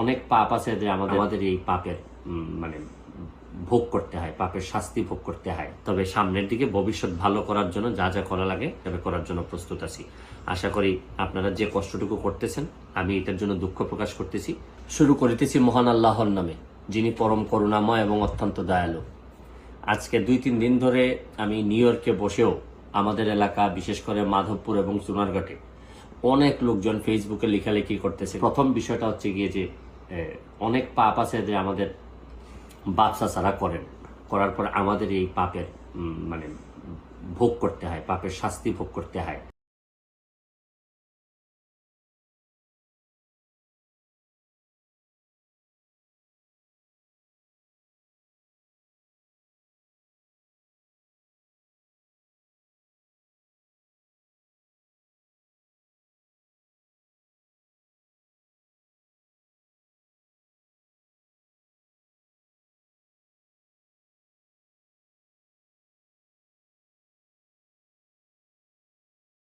অনেক পাপ আছে যে আমাদের আমাদের এই পাপের মানে ভোগ করতে হয় পাপের শাস্তি ভোগ করতে হয়। তবে সামনের দিকে ভবিষ্যৎ ভালো করার জন্য যা যা করা লাগে তবে করার জন্য প্রস্তুত আছি। আশা করি আপনারা যে কষ্টটুকু করতেছেন আমি এটার জন্য দুঃখ প্রকাশ করতেছি। শুরু করিতেছি মহান আল্লাহর নামে যিনি পরম করুণাময় এবং অত্যন্ত দয়ালু। আজকে দুই তিন দিন ধরে আমি নিউ ইয়র্কে বসেও আমাদের এলাকা বিশেষ করে মাধবপুর এবং চুনারঘাটে অনেক লোকজন ফেসবুকে লেখালেখি করতেছে। প্রথম বিষয়টা হচ্ছে গিয়ে যে অনেক পাপ আছে যে আমাদের বাপসা ছাড়া করেন। করার পর আমাদের এই পাপের মানে ভোগ করতে হয়, পাপের শাস্তি ভোগ করতে হয়।